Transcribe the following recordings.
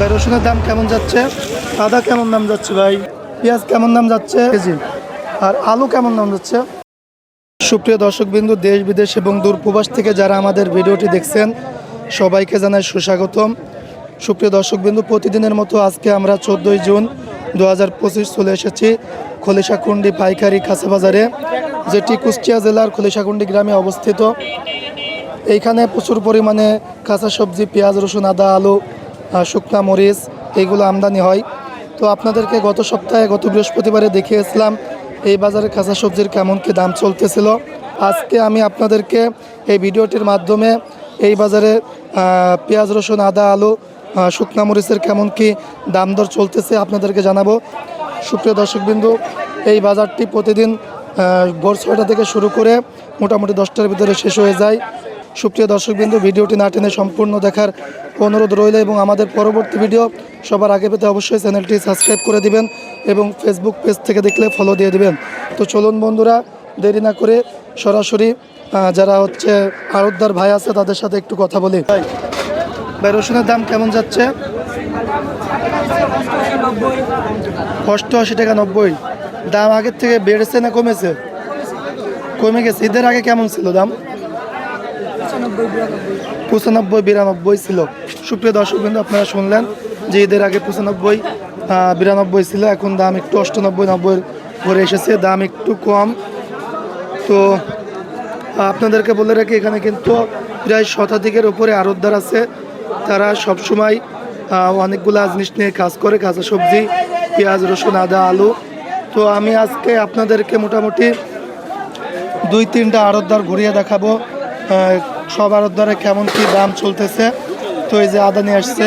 ভাই, রসুনের দাম কেমন যাচ্ছে? আদা কেমন দাম যাচ্ছে ভাই? পেঁয়াজ কেমন দাম যাচ্ছে? কেজি? আর আলু কেমন দাম যাচ্ছে? সুপ্রিয় দর্শকবিন্দু, দেশ, বিদেশ এবং দূর প্রবাস থেকে যারা আমাদের ভিডিওটি দেখছেন, সবাইকে জানাই সুস্বাগতম। সুপ্রিয় দর্শকবিন্দু, প্রতিদিনের মতো আজকে আমরা চোদ্দোই জুন দু হাজার পঁচিশ চলে এসেছি খলিশাকুন্ডি পাইকারি কাঁচা বাজারে যেটি কুষ্টিয়া জেলার খলিশাকুন্ডি গ্রামে অবস্থিত। এইখানে প্রচুর পরিমাণে কাঁচা সবজি, পেঁয়াজ, রসুন, আদা, আলু শুকনা মরিচ এইগুলো আমদানি হয়। তো আপনাদেরকে গত সপ্তাহে, গত বৃহস্পতিবারে দেখিয়েছিলাম এই বাজারে কাঁচা সবজির কেমন কি দাম চলতেছিল। আজকে আমি আপনাদেরকে এই ভিডিওটির মাধ্যমে এই বাজারে পেঁয়াজ, রসুন, আদা, আলু শুকনা মরিচের কেমন কি দাম দর চলতেছে আপনাদেরকে জানাব। সুপ্রিয় দর্শকবিন্দু, এই বাজারটি প্রতিদিন ভোর ছয়টা থেকে শুরু করে মোটামুটি দশটার ভিতরে শেষ হয়ে যায়। সুপ্রিয় দর্শকবিন্দু, ভিডিওটি না টেনে সম্পূর্ণ দেখার অনুরোধ রইল এবং আমাদের পরবর্তী ভিডিও সবার আগে পেতে অবশ্যই চ্যানেলটি সাবস্ক্রাইব করে দিবেন এবং ফেসবুক পেজ থেকে দেখলে ফলো দিয়ে দিবেন। তো চলুন বন্ধুরা, দেরি না করে সরাসরি যারা হচ্ছে আড়তদার ভাই আছে তাদের সাথে একটু কথা বলি। ভাই ভাই, রসুনের দাম কেমন যাচ্ছে? অষ্টআশি টাকা নব্বই। দাম আগের থেকে বেড়েছে না কমেছে? কমে গেছে। ঈদের আগে কেমন ছিল দাম? পঁচানব্বই, বিরানব্বই। ছিল। সুপ্রিয় দর্শক বিন্দু আপনারা শুনলেন যে ঈদের আগে পঁচানব্বই বিরানব্বই ছিল। এখন দাম একটু অষ্টানব্বই, নব্বই ঘরে এসেছে। দাম একটু কম। তো, আপনাদেরকে বলে রাখি, এখানে কিন্তু প্রায় শতাধিকের উপরে আড়তদার আছে। তারা সবসময় অনেকগুলা জিনিস নিয়ে কাজ করে। কাঁচা সবজি, পেঁয়াজ, রসুন, আদা, আলু। তো আমি আজকে আপনাদেরকে মোটামুটি দুই তিনটা আড়তদার ঘুরিয়ে দেখাবো। আহ, সব আড়তদারে কেমন কি দাম চলতেছে? তো এই যে আদা নিয়ে আসছে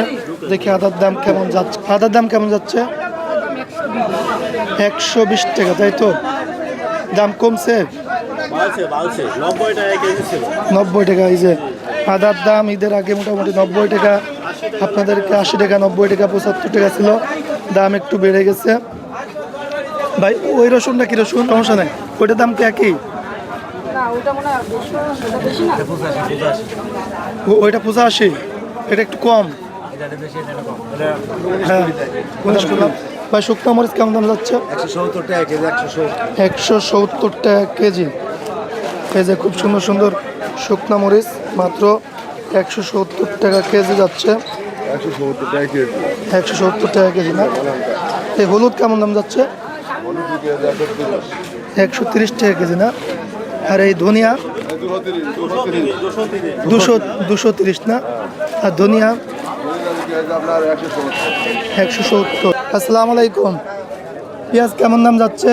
দেখি আদার দাম কেমন যাচ্ছে। আদার দাম কেমন যাচ্ছে? একশো বিশ টাকা তাই তো? দাম কমছে? টাকা নব্বই টাকা এই যে আদার দাম ঈদের আগে মোটামুটি নব্বই টাকা আপনাদেরকে আশি টাকা নব্বই টাকা পঁচাত্তর টাকা ছিল। দাম একটু বেড়ে গেছে। ভাই ওই রসুনটা কি রসুন? সমস্যা নেই। ওইটার দাম কি একই? না ওটা মনে হয় বেশি ওটা বেশি না? ও- ওইটা পঁচাশি এটা একটু কম। হ্যাঁ। ভাই শুকনো মরিচ কেমন দাম যাচ্ছে? একশো সত্তর টাকা কেজি এই যে খুব সুন্দর সুন্দর শুকনো মরিচ মাত্র একশো সত্তর টাকা কেজি যাচ্ছে। একশো সত্তর টাকা কেজি। না? এই হলুদ কেমন দাম যাচ্ছে? একশো তিরিশ টাকা কেজি না? আর এই ধনিয়া দুশো দুশো তিরিশ না? আর ধনিয়া একশো সত্তর। আসসালামু আলাইকুম। পেঁয়াজ কেমন দাম যাচ্ছে?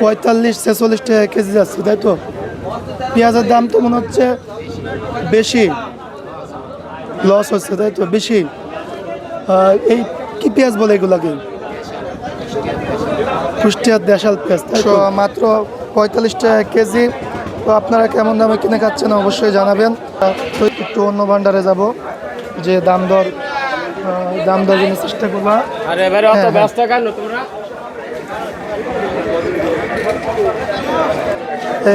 পঁয়তাল্লিশ ছেচল্লিশ টাকা কেজি যাচ্ছে, তাই তো? পেঁয়াজের দাম তো মনে হচ্ছে বেশি। লস হচ্ছে, তাই তো? বেশি। এই কি পেঁয়াজ বলে এগুলাকে? কুষ্টিয়ার দেশাল পেঁয়াজ তো মাত্র পঁয়তাল্লিশ টাকা কেজি। তো আপনারা কেমন দামে কিনে খাচ্ছেন অবশ্যই জানাবেন। তো একটু অন্য ভান্ডারে যাব যে দাম দর দাম দর জন্য চেষ্টা করব। হ্যাঁ, এ,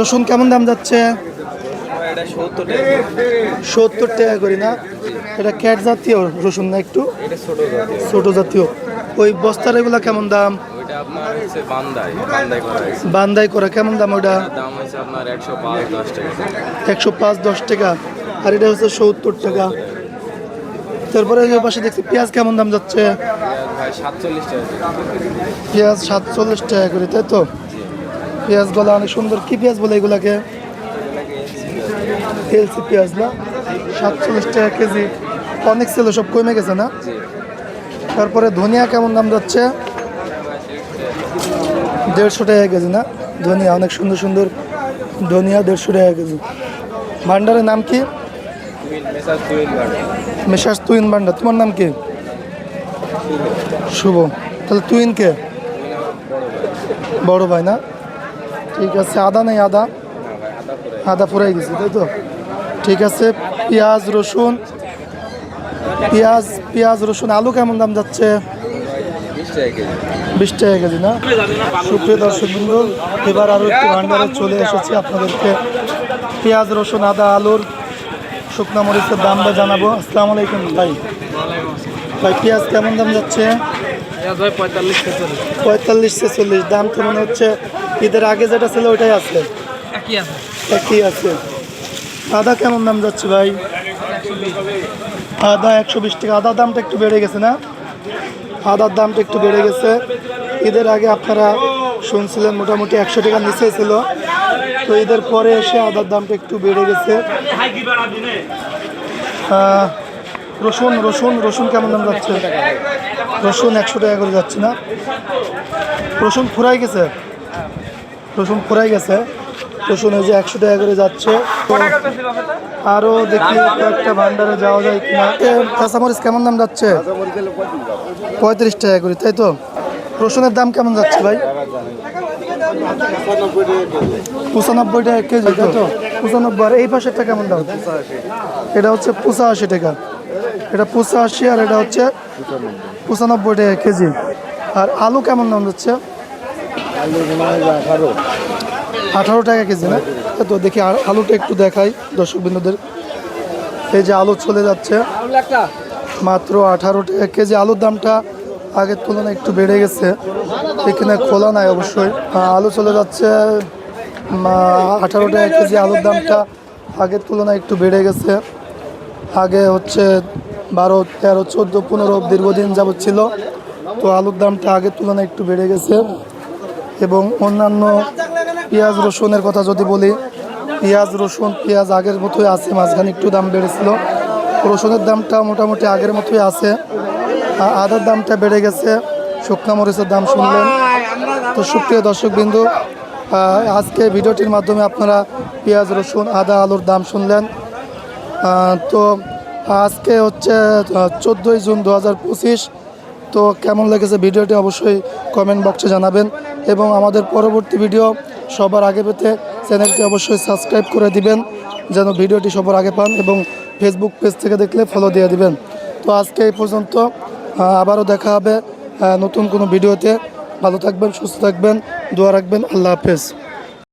রসুন কেমন দাম যাচ্ছে? সত্তর টাকা করি না? এটা ক্যাট জাতীয় রসুন না একটু? ছোট জাতীয়। ওই বস্তার এগুলা কেমন দাম? ওইটা আপনার হচ্ছে বান্দাই বান্দাই করা হয়েছে। বান্দাই করা কেমন দাম ওটা দাম হচ্ছে আপনার একশো পাঁচ দশ টাকা। একশো পাঁচ দশ টাকা। আর এটা হচ্ছে সত্তর টাকা। তারপরে পাশে দেখছি পেঁয়াজ কেমন দাম যাচ্ছে? পেঁয়াজ সাতচল্লিশ টাকা করে। তাই তো? পেঁয়াজ গলা অনেক সুন্দর। কি পেঁয়াজ বলে এগুলাকে? এলসি পেঁয়াজ না? সাতচল্লিশ টাকা কেজি। অনেক ছিল সব কমে গেছে না? তারপরে ধনিয়া কেমন দাম যাচ্ছে? দেড়শো টাকা কেজি না? ধনিয়া, অনেক সুন্দর সুন্দর ধনিয়া দেড়শো টাকা কেজি। ভান্ডারের নাম কি? মেশাস তুইন ভান্ডার। তোমার নাম কি? শুভ। তাহলে তুইন কে? বড় ভাই না? ঠিক আছে, আদা নেই, আদা। আদা পুরাই গেছে, তাই তো? ঠিক আছে, পেঁয়াজ, রসুন। পেঁয়াজ পেঁয়াজ, রসুন, আলু কেমন দাম যাচ্ছে? বিশ টাকা কেজি না? সুপ্রিয় দর্শক বিন্দু এবার আরও একটি ভান্ডারে চলে এসেছি আপনাদেরকে। পেঁয়াজ রসুন আদা আলুর শুকনো মরিচের দামটা জানাব। আসসালামু আলাইকুম ভাই। ভাই পেঁয়াজ কেমন দাম যাচ্ছে? পঁয়তাল্লিশ ছেচল্লিশ। দাম তো মনে হচ্ছে ঈদের আগে যেটা ছিল ওইটাই আছে। একই আছে। একই আছে। আদা কেমন দাম যাচ্ছে ভাই? আদা একশো বিশ টাকা। আদার দামটা একটু বেড়ে গেছে না? আদার দামটা একটু বেড়ে গেছে। ঈদের আগে আপনারা শুনছিলেন মোটামুটি একশো টাকার নিচে ছিল। তো ঈদের পরে এসে আদার দামটা একটু বেড়ে গেছে। রসুন রসুন রসুন কেমন দাম যাচ্ছে? রসুন একশো টাকা করে যাচ্ছে না। রসুন ফুরাই গেছে? রসুন ফুরাই গেছে? রসুন যে একশো টাকা করে যাচ্ছে। তো আরও দেখি কয়েকটা ভান্ডারে যাওয়া যায় কিনা। কাঁচামরিচ কেমন দাম যাচ্ছে? পঁয়ত্রিশ টাকা করে, তাই তো? রসুনের দাম কেমন যাচ্ছে ভাই? পঁচানব্বই টাকা কেজি, তাই তো? পঁচানব্বই, আর এই পাশেরটা কেমন দাম? এটা হচ্ছে পঁচাশি টাকা। এটা পঁচাশি আর এটা হচ্ছে পঁচানব্বই টাকা কেজি। আর আলু কেমন দাম যাচ্ছে? আঠারো টাকা কেজি না? তো দেখি আলুটা একটু দেখাই দর্শক বিন্দুদের। এই যে আলু চলে যাচ্ছে। মাত্র আঠারো টাকা কেজি। আলুর দামটা আগের তুলনায় একটু বেড়ে গেছে। এখানে খোলা নাই অবশ্যই। আলু চলে যাচ্ছে আঠারো টাকা কেজি। আলুর দামটা আগের তুলনায় একটু বেড়ে গেছে। আগে হচ্ছে বারো, তেরো, চোদ্দ, পনেরো দীর্ঘদিন যাবৎ ছিল। তো আলুর দামটা আগের তুলনায় একটু বেড়ে গেছে। এবং অন্যান্য পেঁয়াজ, রসুনের কথা যদি বলি, পেঁয়াজ, রসুন, পেঁয়াজ আগের মতোই আছে, মাঝখানে একটু দাম বেড়েছিল। রসুনের দামটা মোটামুটি আগের মতোই আছে। আদার দামটা বেড়ে গেছে, শুকনা মরিচের দাম শুনলেন। তো সুপ্রিয় দর্শকবিন্দু আজকে ভিডিওটির মাধ্যমে আপনারা পেঁয়াজ, রসুন, আদা, আলুর দাম শুনলেন। তো আজকে হচ্ছে চোদ্দোই জুন দু হাজার পঁচিশ। তো কেমন লেগেছে ভিডিওটি অবশ্যই কমেন্ট বক্সে জানাবেন। এবং আমাদের পরবর্তী ভিডিও সবার আগে পেতে চ্যানেলটি অবশ্যই সাবস্ক্রাইব করে দিবেন, যেন ভিডিওটি সবার আগে পান এবং ফেসবুক পেজ থেকে দেখলে ফলো দিয়ে দিবেন। তো আজকে এই পর্যন্ত আবারও দেখা হবে নতুন কোনো ভিডিওতে। ভালো থাকবেন, সুস্থ থাকবেন, দোয়া রাখবেন, আল্লাহ হাফেজ।